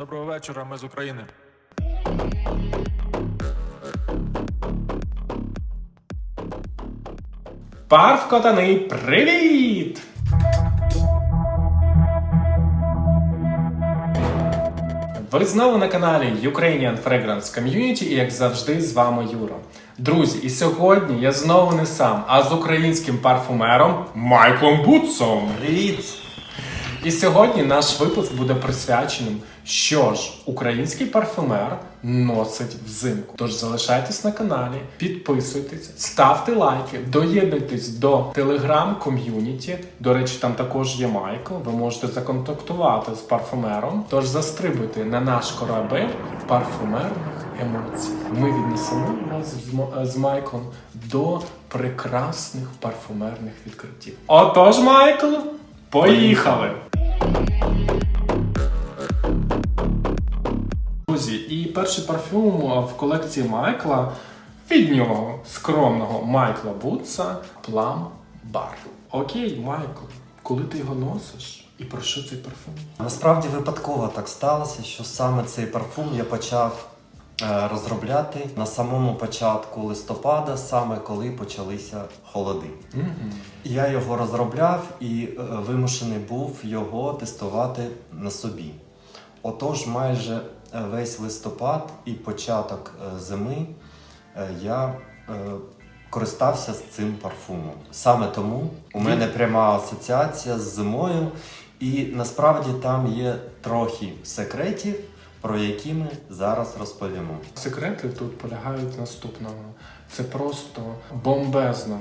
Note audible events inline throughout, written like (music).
Доброго вечора, ми з України. Парф котани, привіт! Ви знову на каналі Ukrainian Fragrance Community і як завжди з вами Юра. Друзі, і сьогодні я знову не сам, а з українським парфумером Майклом Бутсом. Привіт! І сьогодні наш випуск буде присвяченим, що ж український парфюмер носить взимку. Тож залишайтесь на каналі, підписуйтесь, ставте лайки, доєднуйтесь до телеграм-ком'юніті. До речі, там також є Майкл. Ви можете законтактувати з парфюмером. Тож застрибуйте на наш корабель парфюмерних емоцій. Ми віднесемо вас з, Майклом до прекрасних парфюмерних відкриттів. Отож, Майкл, поїхали! Друзі, і перший парфюм в колекції Майкла від нього, скромного Майкла Бутса, Plum Bar. Окей, Майкл, коли ти його носиш? І про що цей парфюм? Насправді випадково так сталося, що саме цей парфум я почав е, розробляти на самому початку листопада, саме коли почалися холоди. Я його розробляв і е, вимушений був його тестувати на собі. Отож, майже весь листопад і початок е, зими е, я е, користався з цим парфумом. Саме тому у мене пряма асоціація з зимою, і насправді там є трохи секретів, про які ми зараз розповімо. Секрети тут полягають в наступному. Це просто бомбезна.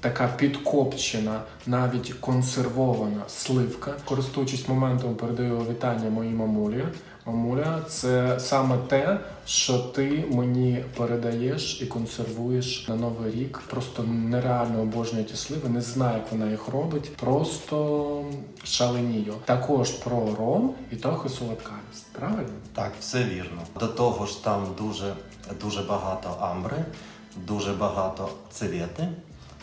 Така підкопчена, навіть консервована сливка. Користуючись моментом, передаю вітання моїй мамулі. Мамуля, це саме те, що ти мені передаєш і консервуєш на новий рік. Просто нереально обожнюю ті сливи. Не знаю, як вона їх робить. Просто шаленію. Також про ром і трохи солодкавість. Правильно? Так, все вірно. До того ж, там дуже, дуже багато амбри, дуже багато цвєти.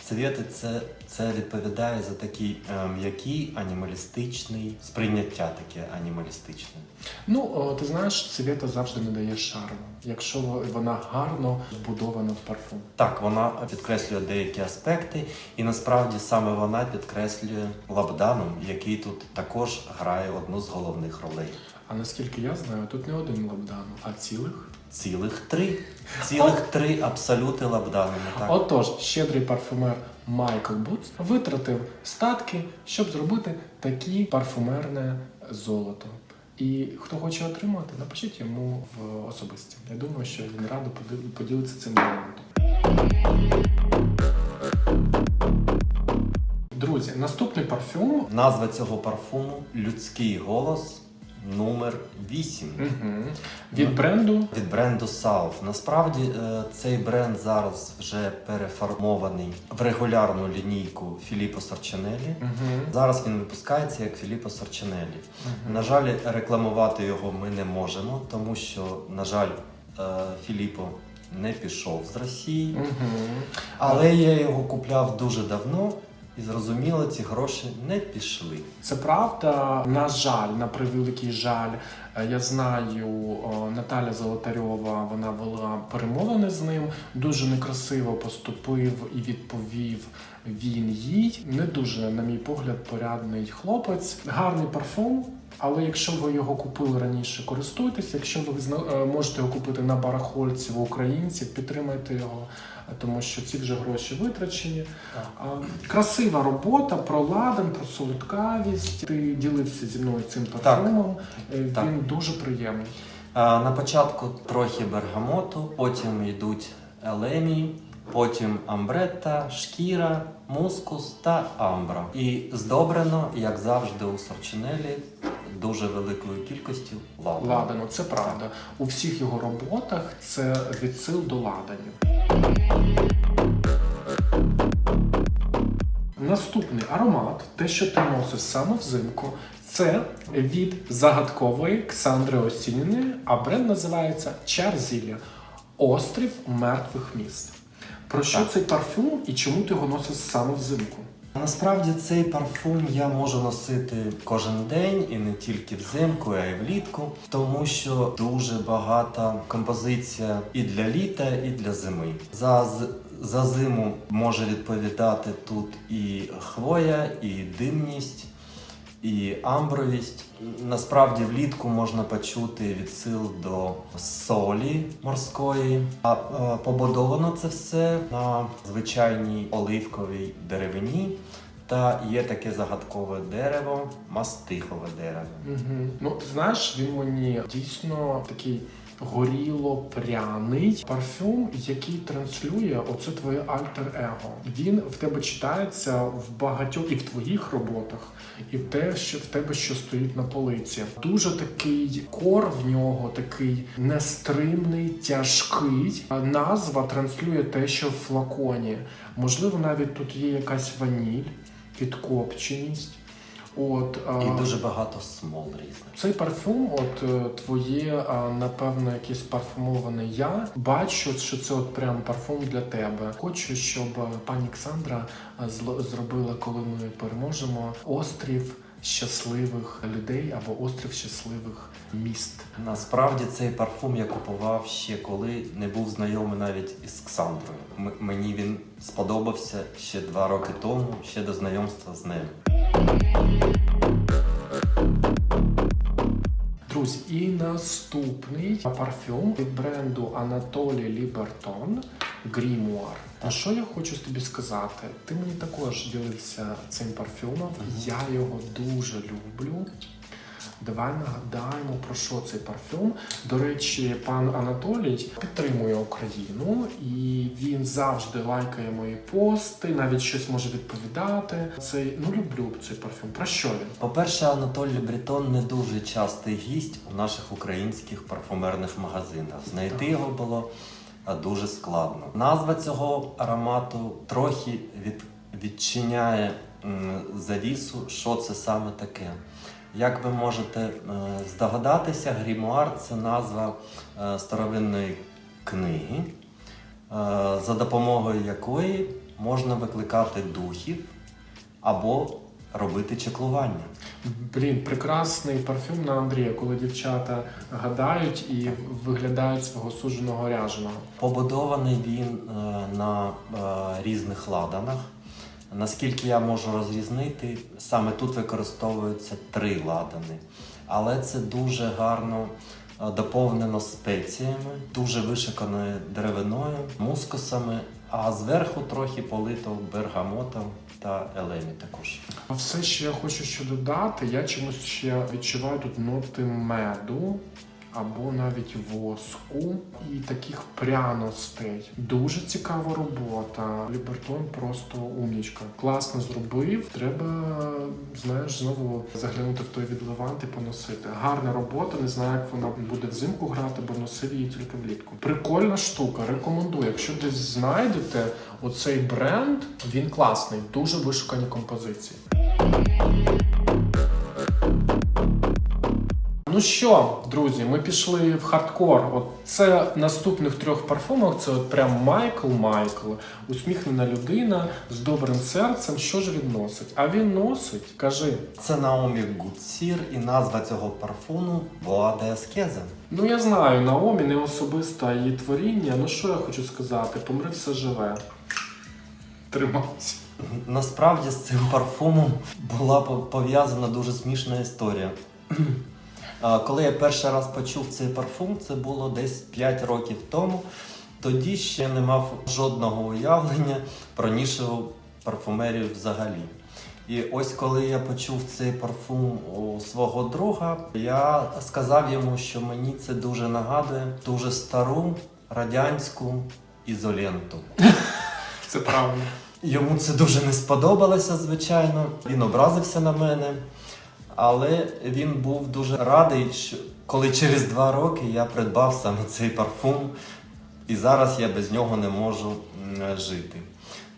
Цвєти це, це відповідає за такий е, м'який анімалістичний сприйняття таке анімалістичне. Ну, о, ти знаєш, цвіта завжди не дає шарму, якщо вона гарно збудована в парфум. Так, вона підкреслює деякі аспекти, і насправді саме вона підкреслює лабданом, який тут також грає одну з головних ролей. А наскільки я знаю, тут не один лабдану, а цілих. Цілих три. Цілих три абсолюти лабданами. Так. Отож, щедрий парфумер Майкл Бутс витратив статки, щоб зробити такі парфумерне золото. І хто хоче отримати, напишіть йому в особисті. Я думаю, що він радо поділ- поділиться цим моментом. Друзі, наступний парфюм Назва цього парфуму людський голос номер 8 Мгм. від бренду від бренду South. Насправді е, цей бренд зараз вже переформований в регулярну лінійку Філіппо Сорчинелі. Мгм. Зараз він випускається як Філіппо Сорчинелі. На жаль, рекламувати його ми не можемо, тому що, на жаль, е, Філіппо не пішов з Росії. Мгм. Але я його купляв дуже давно і зрозуміло, ці гроші не пішли. Це правда. На жаль, на превеликий жаль. Е, Я знаю, Наталя Золотарьова вона вела перемовини з ним. Дуже некрасиво поступив і відповів він їй. Не дуже, на мій погляд, порядний хлопець. Гарний парфум. Але якщо ви його купили раніше, користуйтесь. Якщо ви е, можете його купити на барахольці в українців, підтримайте його, е, тому що ці вже гроші витрачені. А, Красива робота про ладан, про солодкавість. Ти ділився зі мною цим парфумом. Е, Так. Він дуже приємний. На початку трохи бергамоту, потім йдуть елемі, потім амбретта, шкіра, мускус та амбра. І здобрено, як завжди, у Сорчинелі дуже великою кількістю ладану. Ладану, це правда. У всіх його роботах це відсил до ладанів. Наступний аромат, те, що ти носиш саме взимку, це від загадкової Ксандри Осініної, а бренд називається Чарзілля Острів мертвих міст. Про що Так. цей парфюм і чому ти його носиш саме взимку? Насправді цей парфум я можу носити кожен день і не тільки взимку, а й влітку, тому що дуже багата композиція і для літа, і для зими. За, за зиму може відповідати тут і хвоя, і димність. І амбровість. Насправді влітку можна почути відсил до солі морської. А е, побудовано це все на звичайній оливковій деревині. Та є таке загадкове дерево, мастихове дерево. Угу. Ну, ти знаєш, він мені дійсно такий горіло-пряний парфюм, який транслює оце твоє альтер-его. Він в тебе читається в багатьох і в твоїх роботах, і в те, що в тебе що стоїть на полиці. Дуже такий кор в нього, такий нестримний, тяжкий. Назва транслює те, що в флаконі. Можливо, навіть тут є якась ваніль, підкопченість. От, І дуже багато смол різних. цей парфюм, от е, твоє, напевно, якесь парфумоване я. Бачу, що це от прям парфум для тебе. Хочу, щоб е, пані Ксандра е, зробила, коли ми переможемо, острів щасливих людей або острів щасливих міст. Насправді цей парфум я купував ще коли не був знайомий навіть із Ксандрою. М- мені він сподобався ще два роки тому, ще до знайомства з нею. Друзі, і наступний парфюм від бренду Анатолій Лібертон Грімуар. А що я хочу тобі сказати? Ти мені також ділився цим парфюмом. Я його дуже люблю. Давай нагадаємо про що цей парфюм. До речі, пан Анатолій підтримує Україну і він завжди лайкає мої пости, навіть щось може відповідати. Цей ну люблю цей парфюм. Про що він? По-перше, Анатолій Брітон не дуже частий гість у наших українських парфумерних магазинах. Знайти його було дуже складно. Назва цього аромату трохи від, відчиняє завісу, що це саме таке. Як ви можете е, здогадатися, грімуар це назва е, старовинної книги, е, за допомогою якої можна викликати духів або робити чеклування. Блін, прекрасний парфюм на Андрія, коли дівчата гадають і виглядають свого судженого ряженого. Побудований він на різних ладанах. Наскільки я можу розрізнити, саме тут використовуються три ладани. Але це дуже гарно е, доповнено спеціями, дуже вишиканою деревиною, мускусами, а зверху трохи полито бергамотом та елемі також. Все, що я хочу ще додати, я чомусь ще відчуваю тут ноти меду. Або навіть воску і таких пряностей. Дуже цікава робота. Лібертон просто умнічка. Класно зробив. Треба, знаєш, знову заглянути в той відливант і поносити. Гарна робота. Не знаю, як вона буде взимку грати, бо носив її тільки влітку. Прикольна штука. Рекомендую. Якщо десь знайдете оцей бренд, він класний, дуже вишукані композиції. Ну що, друзі, ми пішли в хардкор. От це наступних трьох парфумах. Це от прям Майкл Майкл, усміхнена людина з добрим серцем. Що ж він носить? А він носить, кажи. Це Наомі Гудсір і назва цього парфуму Боа де Ну я знаю, Наомі не особисто її творіння. Ну що я хочу сказати? Помри все живе. Тримайся. Насправді з цим парфумом була пов'язана дуже смішна історія. Коли я перший раз почув цей парфум, це було десь 5 років тому. Тоді ще не мав жодного уявлення про нішеву парфумерію взагалі. І ось коли я почув цей парфум у свого друга, я сказав йому, що мені це дуже нагадує дуже стару радянську ізоленту. (laughs) Це правильно. Йому це дуже не сподобалося, звичайно. Він образився на мене. Але він був дуже радий, що коли через два роки я придбав саме цей парфум, і зараз я без нього не можу жити.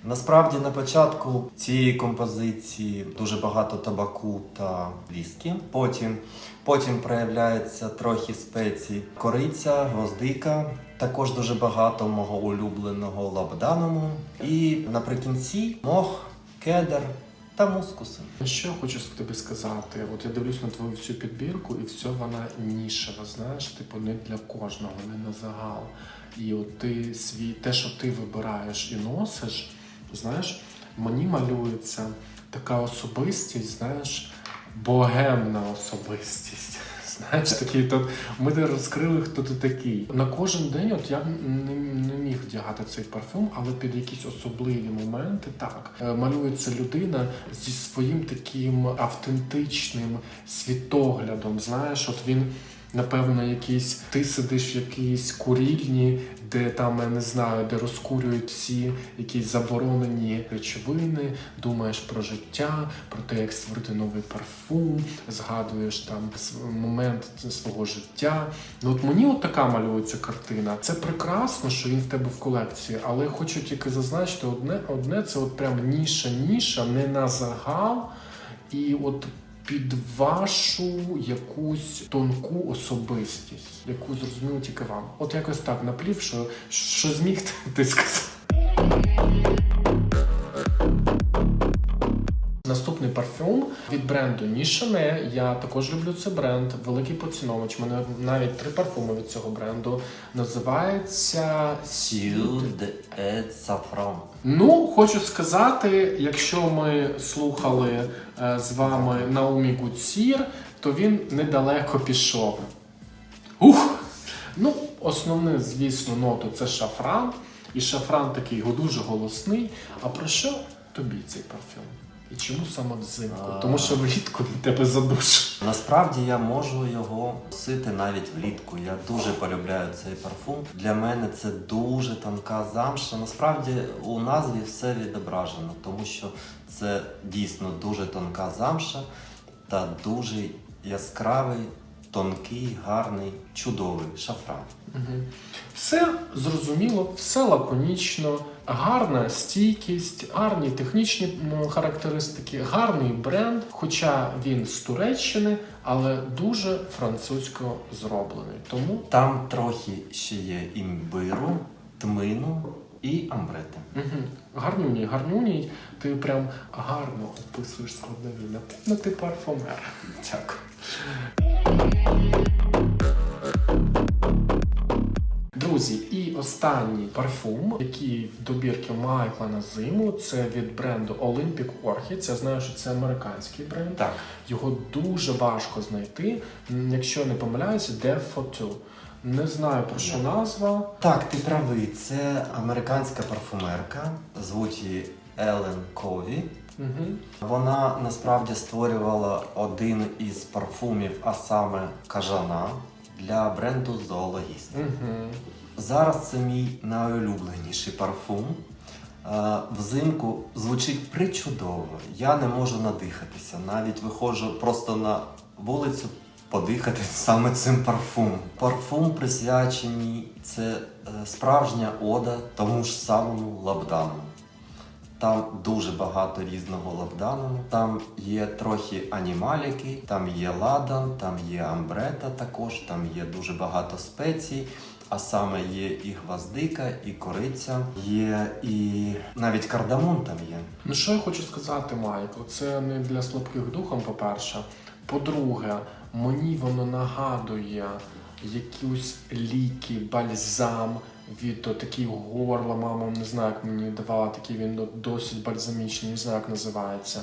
Насправді на початку цієї композиції дуже багато табаку та віскі. Потім, потім проявляється трохи спецій кориця, гвоздика, також дуже багато мого улюбленого лабданому. І наприкінці мох, кедр та мускуси. Що я хочу тобі сказати? От я дивлюсь на твою всю підбірку, і все вона нішева, знаєш, типу не для кожного, не на загал. І от ти свій, те, що ти вибираєш і носиш, знаєш, мені малюється така особистість, знаєш, богемна особистість. Знаєш, такий тут ми не розкрили, хто ти такий. На кожен день, от я не, не міг вдягати цей парфюм, але під якісь особливі моменти так Е, малюється людина зі своїм таким автентичним світоглядом. Знаєш, от він. Напевно, якийсь ти сидиш в якійсь курільні, де там я не знаю, де розкурюють всі якісь заборонені речовини, думаєш про життя, про те, як створити новий парфум, згадуєш там момент свого життя. Ну от мені от така малюється картина. Це прекрасно, що він в тебе в колекції, але хочу тільки зазначити одне, одне це от прям ніша, ніша, не на загал. І от під вашу якусь тонку особистість, яку зрозуміло тільки вам. От якось так наплів, що, що зміг (laughs) ти, ти Наступний парфюм від бренду Нішане. Я також люблю цей бренд, великий поціновувач. У мене навіть три парфуми від цього бренду. Називається Сью де Ед Ну, хочу сказати, якщо ми слухали е, з вами Наумі Гуцір, то він недалеко пішов. Ух! Ну, основне, звісно, ноту це шафран. І шафран такий дуже голосний. А про що тобі цей парфюм? І чому саме взимку? А. Тому що влітку він тебе задушить. Насправді я можу його носити навіть влітку. Я дуже полюбляю цей парфум. Для мене це дуже тонка замша. Насправді у назві все відображено, тому що це дійсно дуже тонка замша та дуже яскравий, тонкий, гарний, чудовий шафран. Мгм. Все зрозуміло, все лаконічно, гарна стійкість, гарні технічні характеристики, гарний бренд, хоча він з Туреччини, але дуже французько зроблений. Тому Там трохи ще є імбиру, тмину і амбрети. угу. гарнюній, гарнюній, ти прям гарно описуєш складові. Напевно, ти парфумер. Дякую. Друзі, і останній парфум, який в добірки Майкла на зиму, це від бренду Olympic Orchids. Я знаю, що це американський бренд. Так. Його дуже важко знайти. Якщо не помиляюся, for Two. Не знаю про що назва. Так, ти правий. Це американська парфумерка. Звуть її Елен Кові. Угу. Вона насправді створювала один із парфумів, а саме кажана для бренду Зоологіст. Угу. Зараз це мій найулюбленіший парфум. Е, Взимку звучить причудово. Я не можу надихатися. Навіть виходжу просто на вулицю подихати (laughs) саме цим парфумом. Парфум присвячений це е, справжня ода тому ж самому лабдану. Там дуже багато різного лабдану. Там є трохи анімаліки, там є ладан, там є амбрета також, там є дуже багато спецій. А саме є і гвоздика, і кориця, є і навіть кардамон там є. Ну що я хочу сказати, Майкл? Це не для слабких духом, по-перше. По-друге, мені воно нагадує якісь ліки, бальзам від о, такий горла, мама не знаю, як мені давала, такий він досить бальзамічний, не знаю, як називається.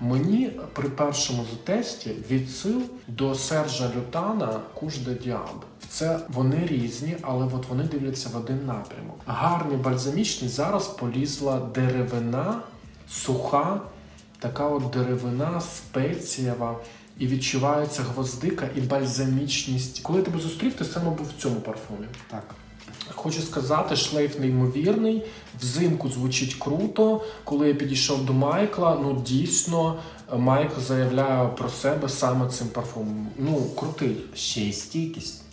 Мені при першому затесті відсил до Сержа Лютана Куш де Діаб. Це вони різні, але от вони дивляться в один напрямок. Гарний бальзамічний зараз полізла деревина, суха, така от деревина, спецієва, і відчувається гвоздика і бальзамічність. Коли тебе зустрів, ти саме був в цьому парфумі. Так. Хочу сказати, шлейф неймовірний. Взимку звучить круто. Коли я підійшов до Майкла, ну дійсно Майкл заявляє про себе саме цим парфумом. Ну, крутий. Ще й стійкість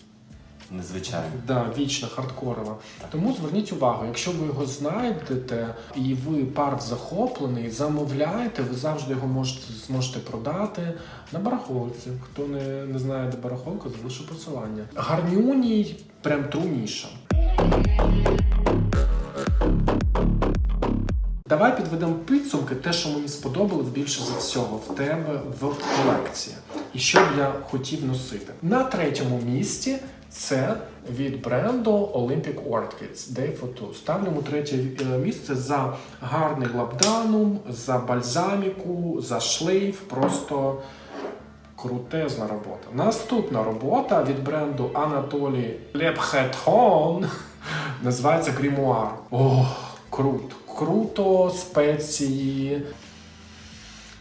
незвичайна. Да, вічна, хардкорова. Тому зверніть увагу, якщо ви його знайдете і ви парк захоплений, замовляйте, ви завжди його можете зможете продати на барахолці. Хто не, не знає, де барахолка, залишу посилання. Гарнюній, прям труніша. Давай підведемо підсумки, те, що мені сподобалось більше за всього в тебе в колекції, і що б я хотів носити. На третьому місці це від бренду Olympic Orchids Day Two. Ставлю третє е, місце за гарний лабданум, за бальзаміку, за шлейф. Просто крутезна робота. Наступна робота від бренду Анатолій Лепхетхон (laughs) називається Грімуар. Ох, круто. Круто, спеції.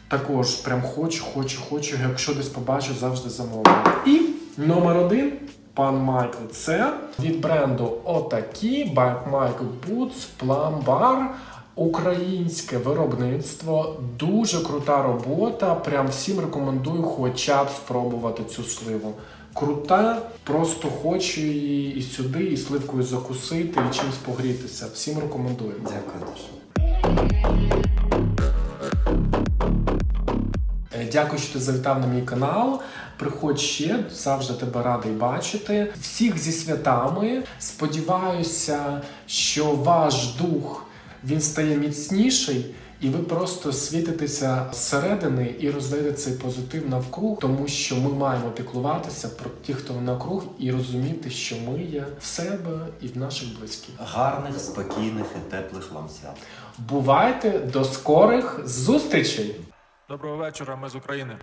Також прям хочу, хочу, хочу. Якщо десь побачу, завжди замовлю. І номер один. Пан Майкл, це від бренду Отакі by Michael Boots Plum Bar. Українське виробництво, дуже крута робота. Прям всім рекомендую хоча б спробувати цю сливу. Крута, просто хочу її і сюди, і сливкою закусити, і чимось погрітися. Всім рекомендую. Дякую дуже. Е, Дякую, що ти завітав на мій канал. Приходь ще, завжди тебе радий бачити. Всіх зі святами. Сподіваюся, що ваш дух він стає міцніший, і ви просто світитеся зсередини і роздаєте цей позитив навкруг, тому що ми маємо піклуватися про тих, хто навкруг, і розуміти, що ми є в себе і в наших близьких. Гарних, спокійних і теплих вам свят. Бувайте до скорих зустрічей! Доброго вечора, ми з України.